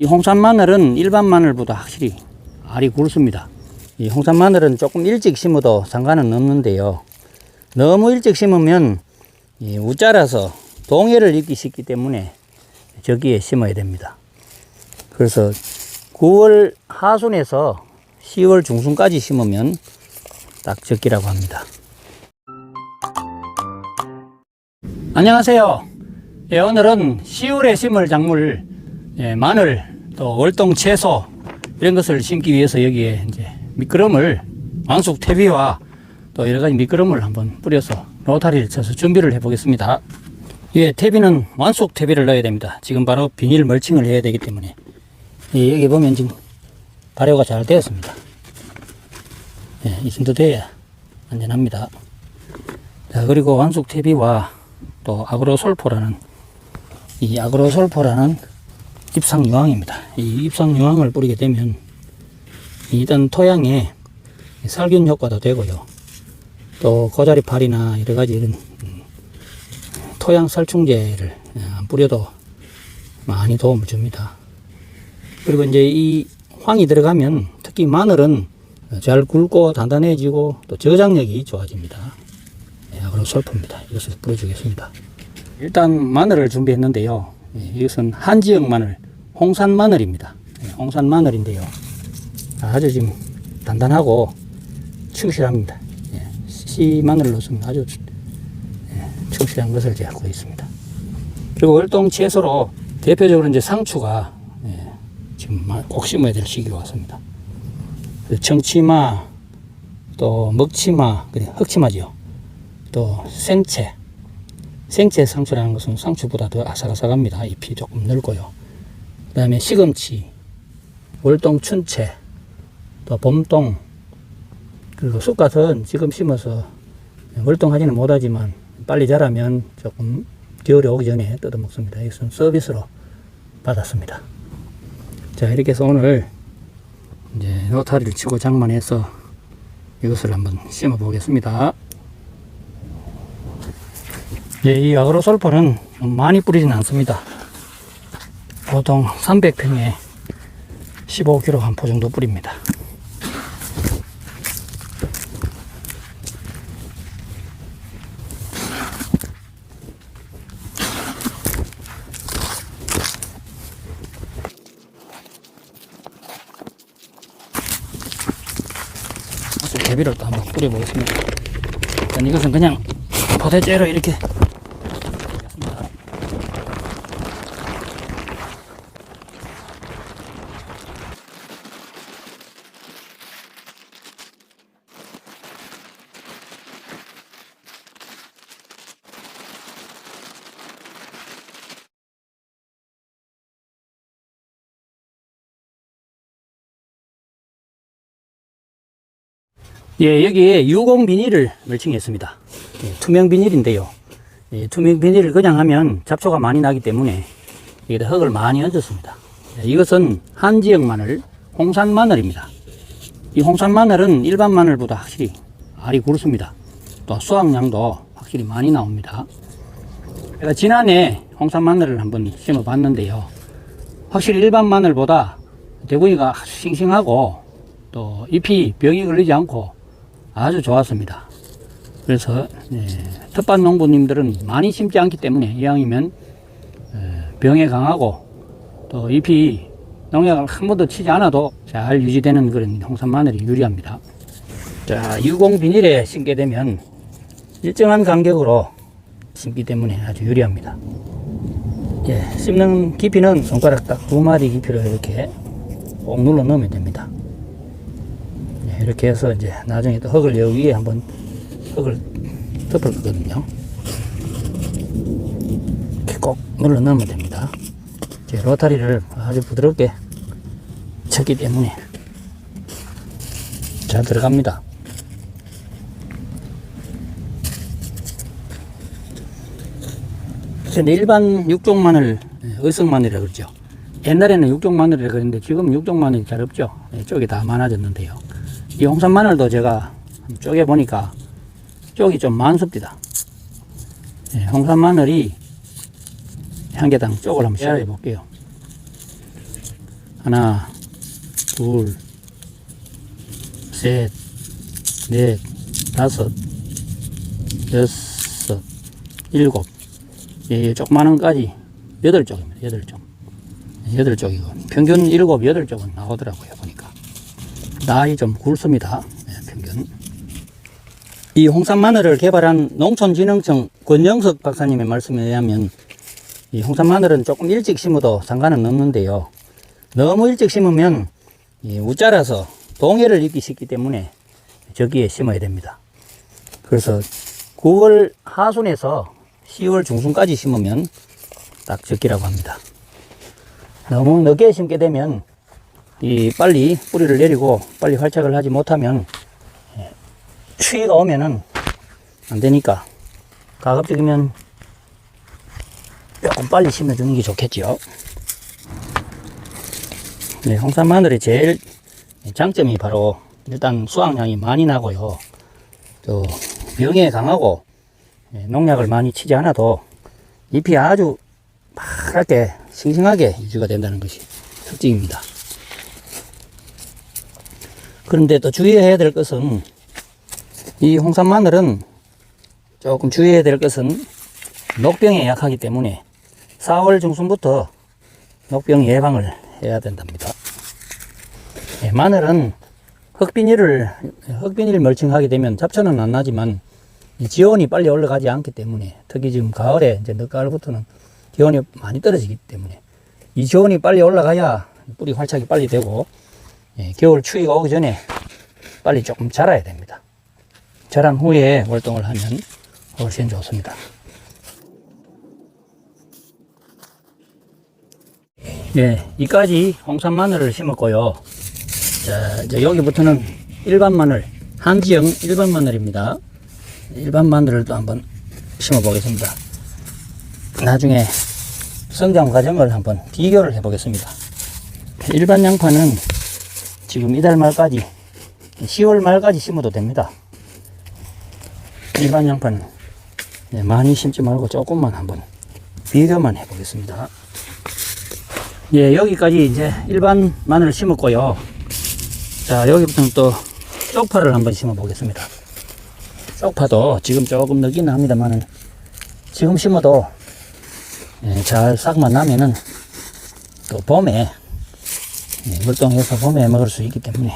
이 홍산 마늘은 일반 마늘보다 확실히 알이 굵습니다. 이 홍산 마늘은 조금 일찍 심어도 상관은 없는데요. 너무 일찍 심으면 이 우짜라서 동해를 입기 쉽기 때문에 저기에 심어야 됩니다. 그래서 9월 하순에서 10월 중순까지 심으면 딱 적기라고 합니다. 안녕하세요. 예, 오늘은 10월에 심을 작물 예, 마늘 또 월동 채소 이런 것을 심기 위해서 여기에 이제 미끄럼을 완숙 퇴비와 또 여러 가지 미끄럼을 한번 뿌려서 로타리를 쳐서 준비를 해 보겠습니다. 예, 퇴비는 완숙 퇴비를 넣어야 됩니다. 지금 바로 비닐 멀칭을 해야 되기 때문에 예, 여기 보면 지금 발효가 잘 되었습니다. 예, 이 정도 돼야 안전합니다. 자, 그리고 완숙 퇴비와 또 아그로솔포라는 이 아그로솔포라는 입상유황입니다. 이 입상유황을 뿌리게 되면 일단 토양에 살균 효과도 되고요. 또 고자리팔이나 여러 가지 이런 음, 토양 살충제를 어, 뿌려도 많이 도움을 줍니다. 그리고 이제 이 황이 들어가면 특히 마늘은 잘 굵고 단단해지고 또 저장력이 좋아집니다. 예, 그리고 솔프입니다. 이것을 뿌려주겠습니다. 일단 마늘을 준비했는데요. 예, 이것은 한 지역 마늘, 홍산 마늘입니다. 예, 홍산 마늘인데요. 아주 지금 단단하고 충실합니다. 예, 씨 마늘을 넣으면 아주 예, 충실한 것을 갖고 있습니다. 그리고 월동 채소로 대표적으로 이제 상추가 예, 지금 꼭 심어야 될 시기가 왔습니다. 그 청치마, 또 먹치마, 흑치마지요. 또 생채, 생채 상추라는 것은 상추보다 더 아삭아삭합니다. 잎이 조금 넓고요. 그 다음에 시금치, 월동 춘채, 또 봄동, 그리고 쑥갓은 지금 심어서 월동하지는 못하지만 빨리 자라면 조금 겨울이 오기 전에 뜯어 먹습니다. 이것은 서비스로 받았습니다. 자, 이렇게 해서 오늘 이제 로타리를 치고 장만해서 이것을 한번 심어 보겠습니다. 예, 이 아그로솔포는 많이 뿌리진 않습니다. 보통 300평에 15kg 한 포 정도 뿌립니다. 대비를 또 한번 뿌려보겠습니다. 일단 이것은 그냥 포대째로 이렇게 예, 여기에 유공 비닐을 멀칭했습니다. 예, 투명 비닐인데요. 예, 투명 비닐을 그냥 하면 잡초가 많이 나기 때문에 여기다 흙을 많이 얹었습니다. 예, 이것은 한 지역 마늘, 홍산 마늘입니다. 이 홍산 마늘은 일반 마늘보다 확실히 알이 굵습니다. 또 수확량도 확실히 많이 나옵니다. 제가 지난해 홍산 마늘을 한번 심어 봤는데요. 확실히 일반 마늘보다 대구이가 싱싱하고 또 잎이 병이 걸리지 않고 아주 좋았습니다. 그래서 예, 텃밭 농부님들은 많이 심지 않기 때문에 이왕이면 예, 병에 강하고 또 잎이 농약을 한 번도 치지 않아도 잘 유지되는 그런 홍산 마늘이 유리합니다. 자, 유공 비닐에 심게 되면 일정한 간격으로 심기 때문에 아주 유리합니다. 예, 심는 깊이는 손가락 딱 두 마디 깊이로 이렇게 꼭 눌러 넣으면 됩니다. 예, 이렇게 해서 이제 나중에 또 흙을 여기 위에 한번 흙을 덮을 거거든요. 이렇게 꼭 눌러 넣으면 됩니다. 제 로타리를 아주 부드럽게 쳤기 때문에 잘 들어갑니다. 근데 일반 육종 마늘, 예, 의성 마늘이라고 그러죠. 옛날에는 육종 마늘이라고 그랬는데 지금 육종 마늘이 잘 없죠. 예, 쪽이 다 많아졌는데요. 이 홍산 마늘도 제가 쪼개 보니까 쪽이 좀 많습니다. 예, 홍산 마늘이 한 개당 쪽을 한번 잘해 볼게요. 하나, 둘, 셋, 넷, 다섯, 여섯, 일곱. 예, 조그마한 까지 여덟 쪽입니다. 여덟 쪽. 여덟 쪽이고 평균 일곱, 여덟 쪽은 나오더라고요. 보니까. 나이 좀 굵습니다. 예, 평균. 이 홍산 마늘을 개발한 농촌진흥청 권영석 박사님의 말씀에 의하면 이 홍산 마늘은 조금 일찍 심어도 상관은 없는데요. 너무 일찍 심으면 이 우짜라서 동해를 입기 쉽기 때문에 저기에 심어야 됩니다. 그래서 9월 하순에서 10월 중순까지 심으면 딱 적기라고 합니다. 너무 늦게 심게 되면 이 빨리 뿌리를 내리고 빨리 활착을 하지 못하면 예, 추위가 오면은 안 되니까 가급적이면 조금 빨리 심어주는 게 좋겠죠. 네, 홍산 마늘의 제일 장점이 바로 일단 수확량이 많이 나고요. 또 병에 강하고 예, 농약을 많이 치지 않아도 잎이 아주 파랗게 싱싱하게 유지가 된다는 것이 특징입니다. 그런데 또 주의해야 될 것은 이 홍산 마늘은 조금 주의해야 될 것은 녹병에 약하기 때문에 4월 중순부터 녹병 예방을 해야 된답니다. 예, 마늘은 흑비닐을 흑비닐 멀칭하게 되면 잡초는 안 나지만 이 지온이 빨리 올라가지 않기 때문에 특히 지금 가을에 이제 늦가을부터는 기온이 많이 떨어지기 때문에 이 지온이 빨리 올라가야 뿌리 활착이 빨리 되고 예, 겨울 추위가 오기 전에 빨리 조금 자라야 됩니다. 자란 후에 활동을 하면 훨씬 좋습니다. 네, 이까지 홍산 마늘을 심었고요. 자, 이제 여기부터는 일반 마늘, 한지형 일반 마늘입니다. 일반 마늘을 또 한번 심어 보겠습니다. 나중에 성장 과정을 한번 비교를 해 보겠습니다. 일반 양파는 지금 이달 말까지 10월 말까지 심어도 됩니다. 일반 양파는 네, 많이 심지 말고 조금만 한번 비교만 해 보겠습니다. 예, 여기까지 이제 일반 마늘 심었고요. 자, 여기부터는 또 쪽파를 한번 심어 보겠습니다. 쪽파도 지금 조금 늦긴 합니다만은 지금 심어도 예, 잘 싹만 나면은 또 봄에 예, 물동해서 봄에 먹을 수 있기 때문에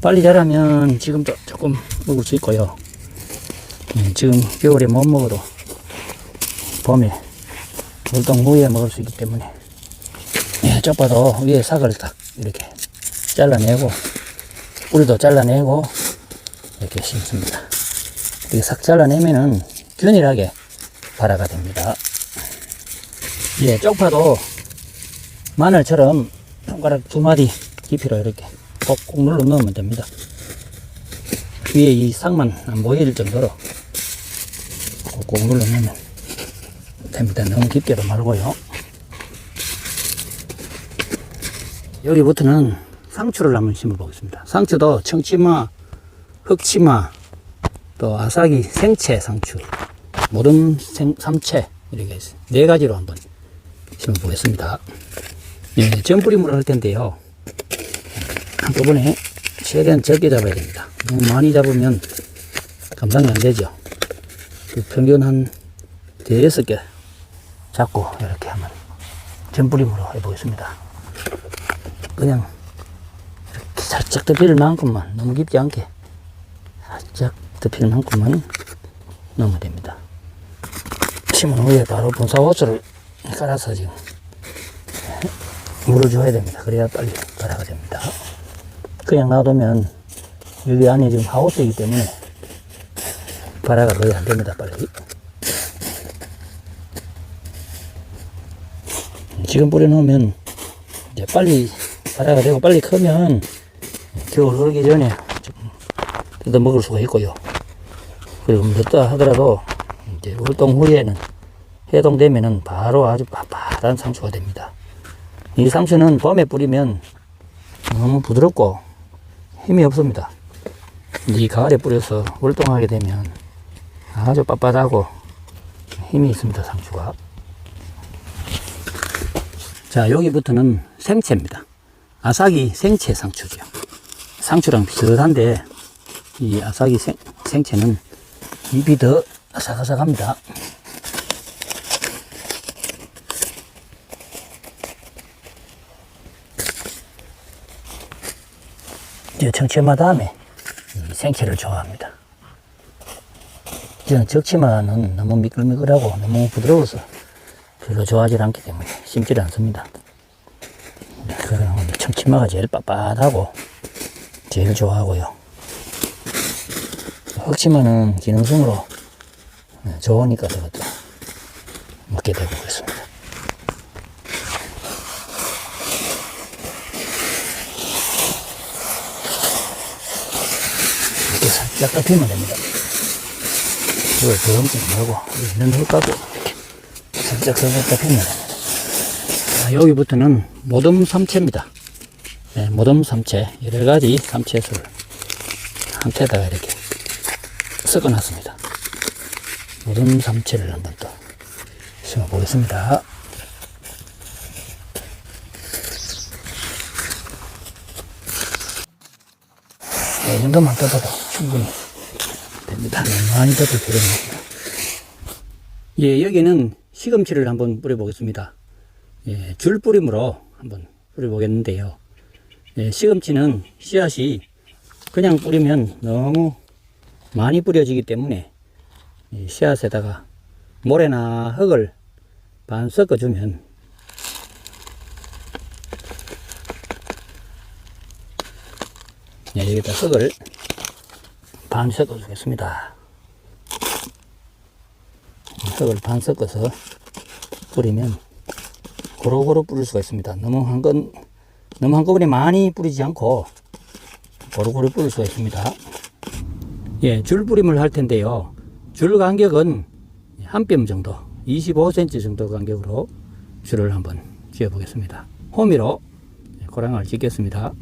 빨리 자라면 지금도 조금 먹을 수 있고요. 예, 지금 겨울에 못 먹어도 봄에 물동 후에 먹을 수 있기 때문에 예, 쪽파도 위에 싹을 딱 이렇게 잘라내고 뿌리도 잘라내고 이렇게 심습니다. 이렇게 싹 잘라내면은 균일하게 발화가 됩니다. 예, 쪽파도 마늘처럼 손가락 두 마디 깊이로 이렇게 콕콕 눌러 넣으면 됩니다. 위에 이 싹만 안 보일 정도로 콕콕 눌러 넣으면 됩니다. 너무 깊게도 말고요. 여기부터는 상추를 한번 심어 보겠습니다. 상추도 청치마, 흑치마, 또 아삭이 생채 상추, 모름 생, 삼채 이렇게. 네 가지로 한번 심어 보겠습니다. 예, 전뿌림으로 할 텐데요. 한꺼번에 최대한 적게 잡아야 됩니다. 너무 많이 잡으면 감당이 안 되죠. 그 평균 한 대여섯 개 잡고 이렇게 한번 전뿌림으로 해보겠습니다. 그냥 이렇게 살짝 덮일 만큼만 너무 깊지 않게 살짝 덮일 만큼만 넣으면 됩니다. 심은 후에 바로 분사 호스를 깔아서 지금 물을 줘야 됩니다. 그래야 빨리 발화가 됩니다. 그냥 놔두면 여기 안에 지금 하우스이기 때문에 발화가 거의 안 됩니다. 빨리. 지금 뿌려놓으면 이제 빨리 발화가 되고 빨리 크면 겨울 흐르기 전에 뜯어 먹을 수가 있고요. 그리고 늦다 하더라도 이제 활동 후에는 해동되면은 바로 아주 빳빳한 상추가 됩니다. 이 상추는 봄에 뿌리면 너무 부드럽고 힘이 없습니다. 이 가을에 뿌려서 활동하게 되면 아주 빳빳하고 힘이 있습니다. 상추가. 자 여기부터는 생채입니다. 아삭이 생채 상추죠. 상추랑 비슷한데 이 아삭이 생, 생채는 잎이 더 아삭아삭합니다. 저 청채마다음에 이 생채를 좋아합니다. 저는 적치마는 너무 미끌미끌하고 너무 부드러워서 별로 좋아하지 않기 때문에 심지 않습니다. 그런 청치마가 제일 빳빳하고 제일 좋아하고요. 흑치마는 기능성으로 좋으니까 저것도 먹게 되고 그렇습니다. 살짝 덮이면 됩니다. 이걸 더 얹지 말고 있는 흙하고 이렇게 살짝 살짝. 자, 여기부터는 모듬 삼채입니다. 네, 모듬 삼채 여러 가지 삼채술 한 채에다가 이렇게 섞어 놨습니다. 모듬 삼채를 한번 또 심어 보겠습니다. 네, 이 정도만 떠도 충분히 됩니다. 너무 많이 필요는 없습니다. 예, 여기는 시금치를 한번 뿌려보겠습니다. 예, 줄 뿌림으로 한번 뿌려보겠는데요. 예, 시금치는 씨앗이 그냥 뿌리면 너무 많이 뿌려지기 때문에 이 씨앗에다가 모래나 흙을 반 섞어주면 예, 여기다 흙을 반 섞어 주겠습니다. 흙을 반 섞어서 뿌리면 고루고루 뿌릴 수가 있습니다. 너무 한 건, 너무 한꺼번에 많이 뿌리지 않고 고루고루 뿌릴 수가 있습니다. 예, 줄 뿌림을 할 텐데요. 줄 간격은 한 뼘 정도, 25cm 정도 간격으로 줄을 한번 지어 보겠습니다. 호미로 고랑을 짓겠습니다.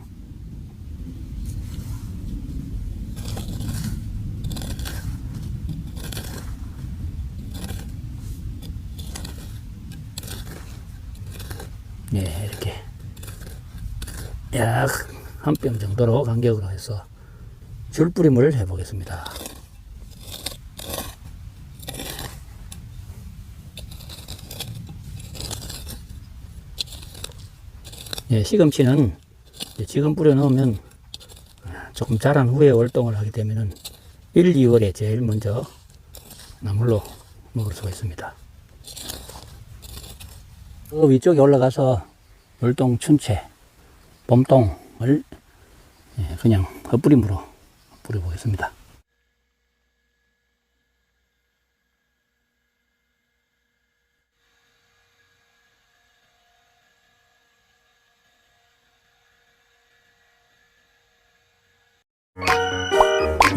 네, 이렇게 약 한 뼘 정도로 간격으로 해서 줄뿌림을 해 보겠습니다. 예, 시금치는 지금 뿌려 넣으면 조금 자란 후에 월동을 하게 되면은 1, 2월에 제일 먼저 나물로 먹을 수가 있습니다. 그 위쪽에 올라가서 월동 춘채, 봄동을 예, 그냥 헛뿌림으로 뿌려보겠습니다.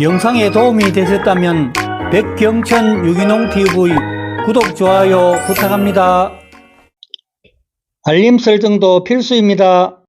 영상에 도움이 되셨다면 백경천 유기농 TV 구독, 좋아요 부탁합니다. 알림 설정도 필수입니다.